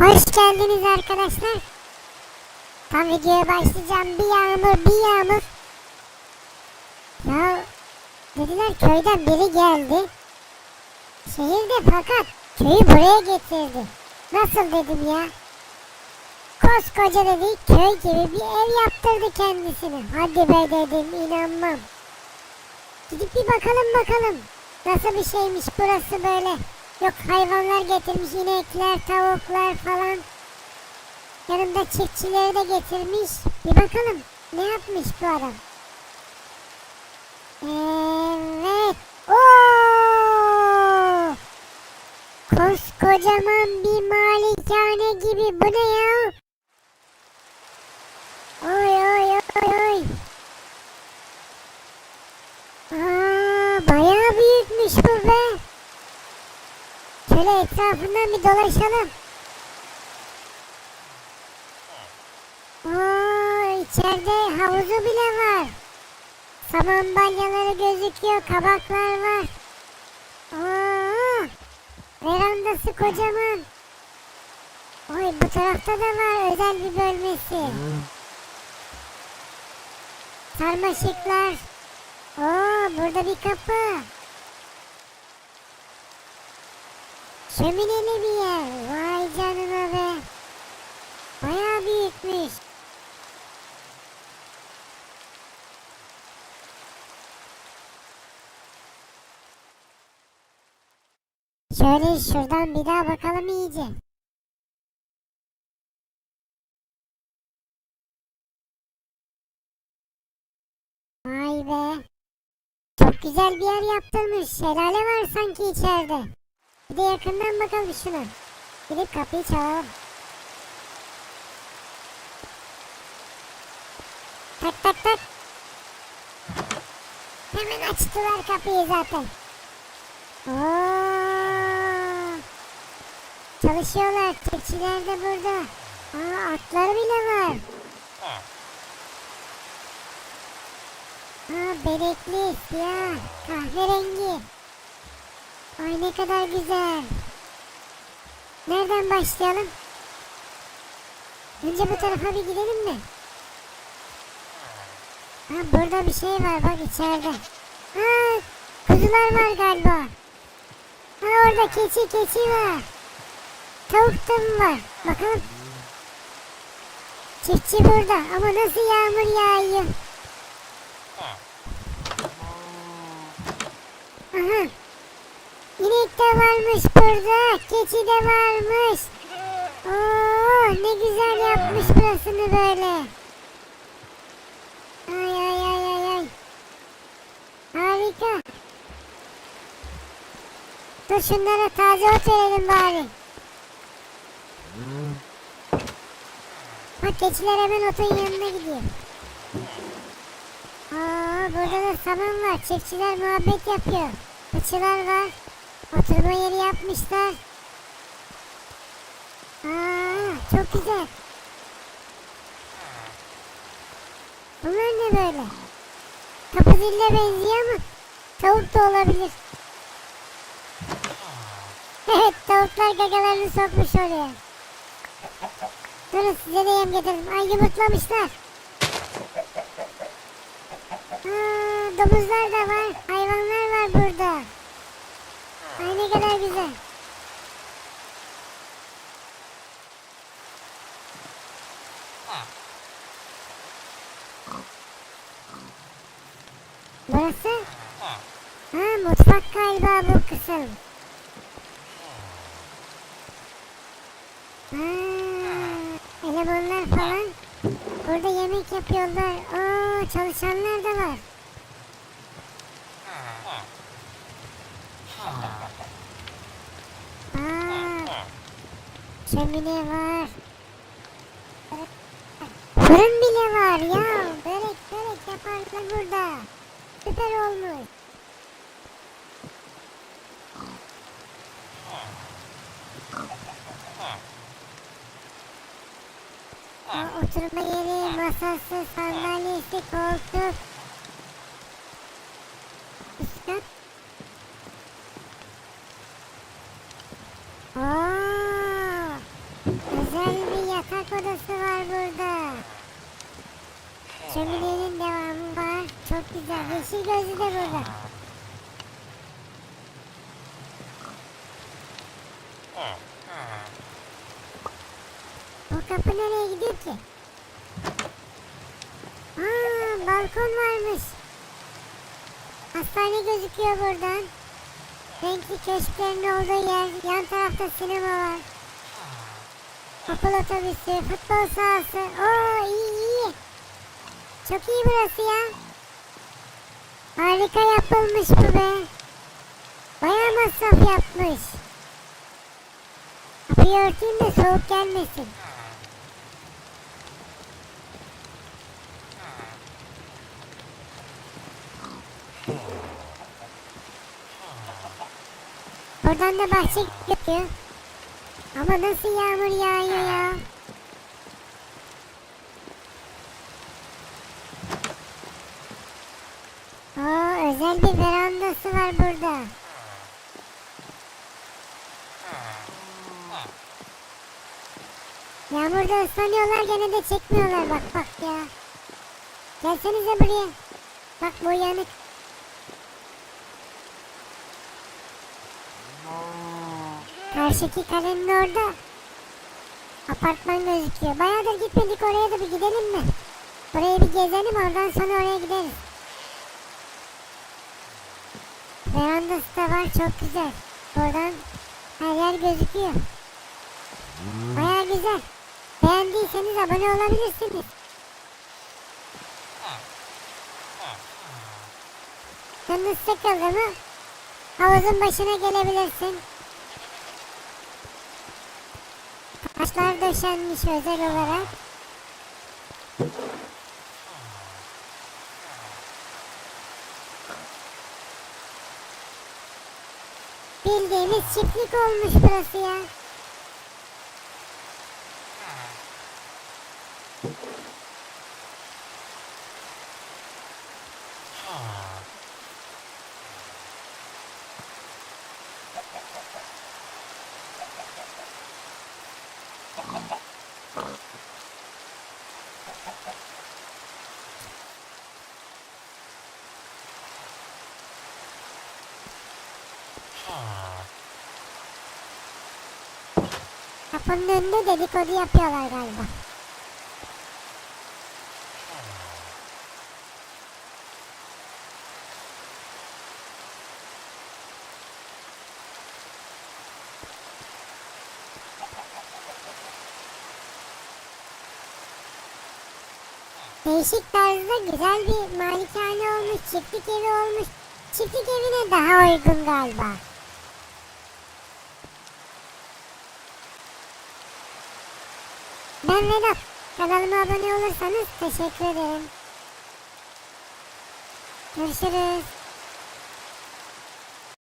Hoş geldiniz arkadaşlar. Tam videoya başlayacağım. Bir yağmur, bir yağmur. Ya dediler köyden biri geldi. Şehirde fakat köyü buraya getirdi. Nasıl dedim ya? Koskoca dedi köy gibi bir ev yaptırdı kendisine. Hadi be dedim inanmam. Gidip bir bakalım bakalım. Nasıl bir şeymiş burası böyle. Yok hayvanlar getirmiş inekler, tavuklar falan. Yanında çiftçileri de getirmiş. Bir bakalım ne yapmış bu adam. Evet. Oo! Koskocaman bir malikane gibi. Bu ne ya? Oy oy oy oy. Aa, bayağı büyükmüş bu be. Şöyle etrafından bir dolaşalım. Oo, içeride havuzu bile var. Saman balyaları gözüküyor, kabaklar var. Oo, verandası kocaman. Oy bu tarafta da var özel bir bölmesi. Sarmaşıklar. Oo burada bir kapı. Şömineli bir yer. Vay canına be. Bayağı büyükmüş. Şöyle şuradan bir daha bakalım iyice. Vay be. Çok güzel bir yer yaptırmış. Şelale var sanki içeride. Bir de yakından bakalım şuna. Gidip kapıyı çalalım. Tak tak tak. Hemen açtılar kapıyı zaten. Oo. Çalışıyorlar. Çiftçiler de burada. Aa, atları bile var. Aa, benekli, siyah, kahverengi. Ay ne kadar güzel. Nereden başlayalım? Önce bu tarafa bir gidelim mi? Ha burada bir şey var bak içeride. Ha kuzular var galiba. Ha orada keçi keçi var. Tavuk da mı var? Bakalım. Çiftçi burada ama nasıl yağmur yağıyor. Varmış burada. Keçi de varmış. Oo, ne güzel yapmış burasını böyle. Ay ay ay ay ay. Harika. Dur şunlara taze ot verelim bari. Bak keçiler hemen otun yanına gidiyor. Aa, burada da saman var. Çiftçiler muhabbet yapıyor. Fıçılar var. Oturma yeri yapmışlar. Aa, çok güzel. Bunlar ne böyle? Kapı benziyor ama tavuk da olabilir. Evet tavuklar gagalarını sokmuş oraya. Durun size de yem getirdim. Ay yumurtlamışlar. Aa, domuzlar da var. Hayvanlar kadar güzel. Burası? Ha mutfak galiba bu kısım. Ha, elemanlar falan burada yemek yapıyorlar. Oo çalışanlar da var. Aa, şömine var. Fırın bile var ya. Börek börek yaparlar burada. Süper olmuş. Aa, oturma yeri, masası, sandalyesi, koltuk. Üst kat. Aa, burada. Şöminenin devamı var. Çok güzel. Yeşil gözlü de burada. Bu kapı nereye gidiyor ki? Aa, balkon varmış. Hastane gözüküyor buradan. Renkli köşklerin olduğu yer. Yan tarafta sinema var. Okul otobüsü, futbol sahası. Oo iyi iyi. Çok iyi burası ya. Harika yapılmış bu be. Bayağı masraf yapmış. Kapıyı örteyim de soğuk gelmesin. Buradan da bahçe gidiyor. Ama nasıl yağmur yağıyor ya? Oo, özel bir verandası var burada. Yağmurda ıslanıyorlar gene de çekmiyorlar bak bak ya. Gelsenize buraya. Bak bu yanık. Karşıki kalenin orada. Apartman gözüküyor. Bayağıdır gitmedik oraya da bir gidelim mi? Orayı bir gezelim oradan sonra oraya gideriz. Verandası da var çok güzel. Oradan her yer gözüküyor. Baya güzel. Beğendiyseniz abone olabilirsiniz. Canınız sıkıldı mı? Havuzun başına gelebilirsin. Taşlar döşenmiş özel olarak. Bildiğimiz çiftlik olmuş burası ya. Kapının önünde dedikodu yapıyorlar galiba. Değişik tarzda güzel bir malikane olmuş, çiftlik evi olmuş. Çiftlik evine daha uygun galiba. Ben Vedat. Kanalıma abone olursanız teşekkür ederim. Görüşürüz.